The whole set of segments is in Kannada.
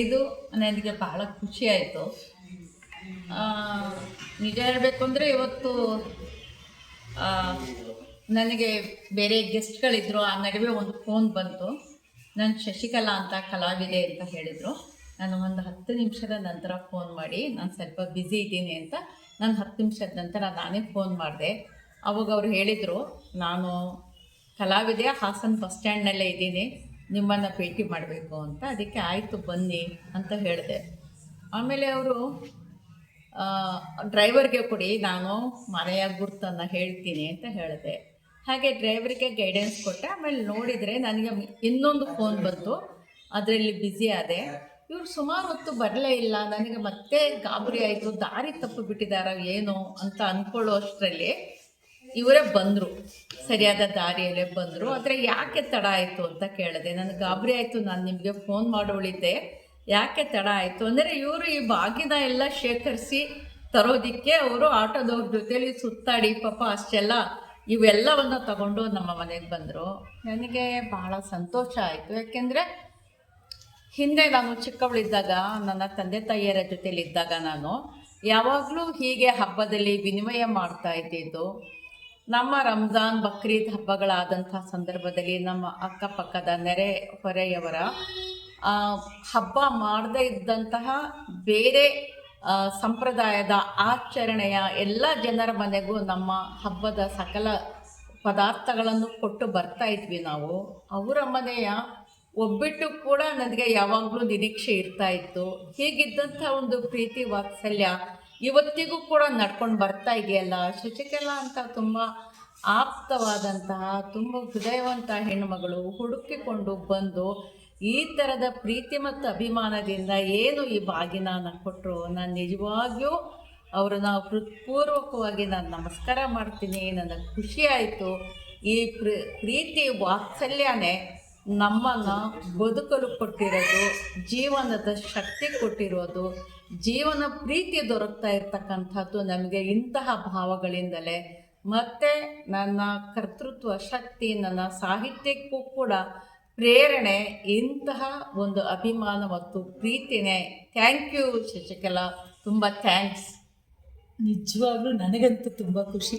ಇದು ನನಗೆ ಬಹಳ ಖುಷಿ ಆಯಿತು. ನಿಜ ಹೇಳಬೇಕು ಅಂದರೆ ಇವತ್ತು ನನಗೆ ಬೇರೆ ಗೆಸ್ಟ್ಗಳಿದ್ರು, ಆ ನಡುವೆ ಒಂದು ಫೋನ್ ಬಂತು. ನಾನು ಶಶಿಕಲಾ ಅಂತ ಕಲಾವಿದೆ ಅಂತ ಹೇಳಿದರು. ನಾನು ಒಂದು ಹತ್ತು ನಿಮಿಷದ ನಂತರ ಫೋನ್ ಮಾಡಿ, ನಾನು ಸ್ವಲ್ಪ ಬ್ಯುಸಿ ಇದ್ದೀನಿ ಅಂತ ನಾನು ಹತ್ತು ನಿಮಿಷದ ನಂತರ ನಾನೇ ಫೋನ್ ಮಾಡಿದೆ. ಅವಾಗ ಅವ್ರು ಹೇಳಿದರು, ನಾನು ಕಲಾವಿದೆ ಹಾಸನ್ ಬಸ್ ಸ್ಟ್ಯಾಂಡ್ನಲ್ಲೇ ಇದ್ದೀನಿ. ನಿಮ್ಮನ್ನು ಭೇಟಿ ಮಾಡಬೇಕು ಅಂತ ಅದಕ್ಕೆ ಆಯಿತು ಬನ್ನಿ ಅಂತ ಹೇಳಿದೆ. ಆಮೇಲೆ ಅವರು ಡ್ರೈವರ್ಗೆ ಕೊಡಿ, ನಾನು ಮನೆಯ ಗುರ್ತನ್ನು ಹೇಳ್ತೀನಿ ಅಂತ ಹೇಳಿದೆ. ಹಾಗೆ ಡ್ರೈವರ್ಗೆ ಗೈಡೆನ್ಸ್ ಕೊಟ್ಟೆ. ಆಮೇಲೆ ನೋಡಿದರೆ ನನಗೆ ಇನ್ನೊಂದು ಫೋನ್ ಬಂತು. ಅದರಲ್ಲಿ ಬ್ಯುಸಿ ಆದೆ. ಇವರು ಸುಮಾರು ಹೊತ್ತು ಬರಲೇ ಇಲ್ಲ. ನನಗೆ ಮತ್ತೆ ಗಾಬರಿ ಆಯಿತು. ದಾರಿ ತಪ್ಪು ಬಿಟ್ಟಿದ್ದಾರ ಏನು ಅಂತ ಅಂದ್ಕೊಳ್ಳೋ ಅಷ್ಟರಲ್ಲಿ ಇವರೇ ಬಂದರು, ಸರಿಯಾದ ದಾರಿಯಲ್ಲೇ ಬಂದರು. ಆದರೆ ಯಾಕೆ ತಡ ಆಯಿತು ಅಂತ ಕೇಳಿದೆ. ನನಗೆ ಗಾಬರಿ ಆಯಿತು, ನಾನು ನಿಮಗೆ ಫೋನ್ ಮಾಡೋಳಿದ್ದೆ. ಯಾಕೆ ತಡ ಆಯಿತು? ಅಂದರೆ ಇವರು ಈ ಬಾಗಿನ ಎಲ್ಲ ಶೇಖರಿಸಿ ತರೋದಕ್ಕೆ ಅವರು ಆಟೋದವ್ರ ಜೊತೆಯಲ್ಲಿ ಸುತ್ತಾಡಿ, ಪಾಪ ಅಷ್ಟೆಲ್ಲ ಇವೆಲ್ಲವನ್ನು ತಗೊಂಡು ನಮ್ಮ ಮನೆಗೆ ಬಂದರು. ನನಗೆ ಬಹಳ ಸಂತೋಷ ಆಯಿತು. ಯಾಕೆಂದರೆ ಹಿಂದೆ ನಾನು ಚಿಕ್ಕವಳಿದ್ದಾಗ, ನನ್ನ ತಂದೆ ತಾಯಿಯರ ಜೊತೆಯಲ್ಲಿ ಇದ್ದಾಗ ನಾನು ಯಾವಾಗಲೂ ಹೀಗೆ ಹಬ್ಬದಲ್ಲಿ ವಿನಿಮಯ ಮಾಡ್ತಾ ಇದ್ದಿದ್ದು. ನಮ್ಮ ರಂಜಾನ್ ಬಕ್ರೀದ್ ಹಬ್ಬಗಳಾದಂಥ ಸಂದರ್ಭದಲ್ಲಿ ನಮ್ಮ ಅಕ್ಕಪಕ್ಕದ ನೆರೆ ಹೊರೆಯವರ ಹಬ್ಬ ಮಾಡದೇ ಇದ್ದಂತಹ ಬೇರೆ ಸಂಪ್ರದಾಯದ ಆಚರಣೆಯ ಎಲ್ಲ ಜನರ ಮನೆಗೂ ನಮ್ಮ ಹಬ್ಬದ ಸಕಲ ಪದಾರ್ಥಗಳನ್ನು ಕೊಟ್ಟು ಬರ್ತಾ ಇದ್ವಿ ನಾವು. ಅವರ ಮನೆಯ ಒಬ್ಬಿಟ್ಟು ಕೂಡ ನನಗೆ ಯಾವಾಗಲೂ ನಿರೀಕ್ಷೆ ಇರ್ತಾ ಇತ್ತು. ಹೀಗಿದ್ದಂಥ ಒಂದು ಪ್ರೀತಿ ವಾತ್ಸಲ್ಯ ಇವತ್ತಿಗೂ ಕೂಡ ನಡ್ಕೊಂಡು ಬರ್ತಾ ಇದೆಯಲ್ಲ? ಶಶಿಕಲಾ ಅಂತ ತುಂಬ ಆಪ್ತವಾದಂತಹ, ತುಂಬ ಹೃದಯವಂತ ಹೆಣ್ಣುಮಗಳು ಹುಡುಕಿಕೊಂಡು ಬಂದು ಈ ಥರದ ಪ್ರೀತಿ ಮತ್ತು ಅಭಿಮಾನದಿಂದ ಏನು ಈ ಬಾಗಿನ ಕೊಟ್ಟರು ನಾನು ನಿಜವಾಗಿಯೂ ನಾವು ಹೃತ್ಪೂರ್ವಕವಾಗಿ ನಾನು ನಮಸ್ಕಾರ ಮಾಡ್ತೀನಿ. ನನಗೆ ಖುಷಿ ಆಯಿತು. ಈ ಪ್ರ, ಪ್ರೀತಿ ವಾತ್ಸಲ್ಯನೇ ನಮ್ಮನ್ನು ಬದುಕಲು ಕೊಟ್ಟಿರೋದು, ಜೀವನದ ಶಕ್ತಿ ಕೊಟ್ಟಿರೋದು, ಜೀವನ ಪ್ರೀತಿ ದೊರಕ್ತಾ ಇರ್ತಕ್ಕಂಥದ್ದು ನಮಗೆ ಇಂತಹ ಭಾವಗಳಿಂದಲೇ. ಮತ್ತು ನನ್ನ ಕರ್ತೃತ್ವ ಶಕ್ತಿ, ನನ್ನ ಸಾಹಿತ್ಯಕ್ಕೂ ಕೂಡ ಪ್ರೇರಣೆ, ಇಂತಹ ಒಂದು ಅಭಿಮಾನ ಮತ್ತು ಪ್ರೀತಿನೇ. ಥ್ಯಾಂಕ್ ಯು ಶಶಿಕಲಾ, ತುಂಬ ಥ್ಯಾಂಕ್ಸ್. ನಿಜವಾಗ್ಲೂ ನನಗಂತೂ ತುಂಬ ಖುಷಿ.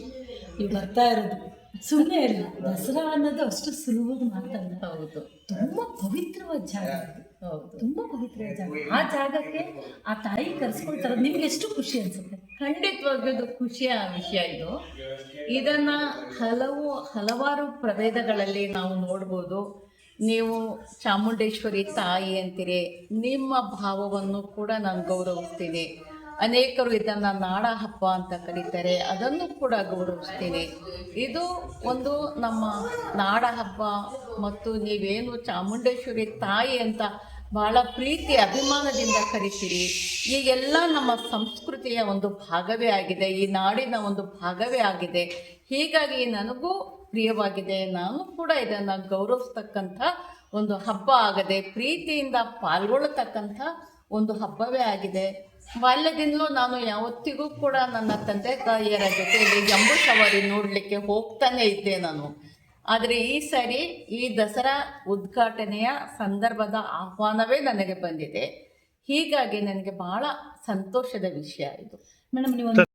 ನೀವು ಬರ್ತಾ ಇರೋದು. ಸುಮ್ಮನೆ ಇಲ್ಲ ದಸರಾ ಅನ್ನೋದು ಅಷ್ಟು ಸುಲಭದ ಮಾತಲ್ಲ. ಹೌದು. ತುಂಬ ಪವಿತ್ರವಾದ ಜಾಗ. ಹೌದು. ತುಂಬ ಪವಿತ್ರವಾದ ಜಾಗ. ಆ ಜಾಗಕ್ಕೆ ಆ ತಾಯಿ ಕರೆಸ್ಕೊಳ್ತಾರೆ. ನಿಮ್ಗೆ ಎಷ್ಟು ಖುಷಿ ಅನ್ಸುತ್ತೆ? ಖಂಡಿತವಾಗಿಯೂ ಇದು ಖುಷಿಯ ವಿಷಯ ಇದು. ಇದನ್ನ ಹಲವು ಹಲವಾರು ಪ್ರಭೇದಗಳಲ್ಲಿ ನಾವು ನೋಡ್ಬೋದು. ನೀವು ಚಾಮುಂಡೇಶ್ವರಿ ತಾಯಿ ಅಂತೀರಿ. ನಿಮ್ಮ ಭಾವವನ್ನು ಕೂಡ ನಾನು ಗೌರವಿಸ್ತೀನಿ. ಅನೇಕರು ಇದನ್ನು ನಾಡ ಹಬ್ಬ ಅಂತ ಕರೀತಾರೆ. ಅದನ್ನು ಕೂಡ ಗೌರವಿಸ್ತೀನಿ. ಇದು ಒಂದು ನಮ್ಮ ನಾಡ ಹಬ್ಬ ಮತ್ತು ನೀವೇನು ಚಾಮುಂಡೇಶ್ವರಿ ತಾಯಿ ಅಂತ ಬಹಳ ಪ್ರೀತಿ, ಅಭಿಮಾನದಿಂದ ಕರಿತೀರಿ. ಈ ಎಲ್ಲ ನಮ್ಮ ಸಂಸ್ಕೃತಿಯ ಒಂದು ಭಾಗವೇ ಆಗಿದೆ. ಈ ನಾಡಿನ ಒಂದು ಭಾಗವೇ ಆಗಿದೆ. ಹೀಗಾಗಿ ನನಗೂ ಪ್ರಿಯವಾಗಿದೆ. ನಾನು ಕೂಡ ಇದನ್ನು ಗೌರವಿಸ್ತಕ್ಕಂಥ ಒಂದು ಹಬ್ಬ ಆಗದೆ ಪ್ರೀತಿಯಿಂದ ಪಾಲ್ಗೊಳ್ಳತಕ್ಕಂಥ ಒಂದು ಹಬ್ಬವೇ ಆಗಿದೆ. ಬಾಲ್ಯದಿಂದಲೂ ನಾನು ಯಾವತ್ತಿಗೂ ಕೂಡ ನನ್ನ ತಂದೆ ತಾಯಿಯರ ಜೊತೆಯಲ್ಲಿ ಜಂಬೂ ಸವಾರಿ ನೋಡಲಿಕ್ಕೆ ಹೋಗ್ತಾನೆ ಇದ್ದೆ ನಾನು. ಆದರೆ ಈ ಸಾರಿ ಈ ದಸರಾ ಉದ್ಘಾಟನೆಯ ಸಂದರ್ಭದ ಆಹ್ವಾನವೇ ನನಗೆ ಬಂದಿದೆ. ಹೀಗಾಗಿ ನನಗೆ ಬಹಳ ಸಂತೋಷದ ವಿಷಯ ಇದು. ಮೇಡಮ್ ನೀವು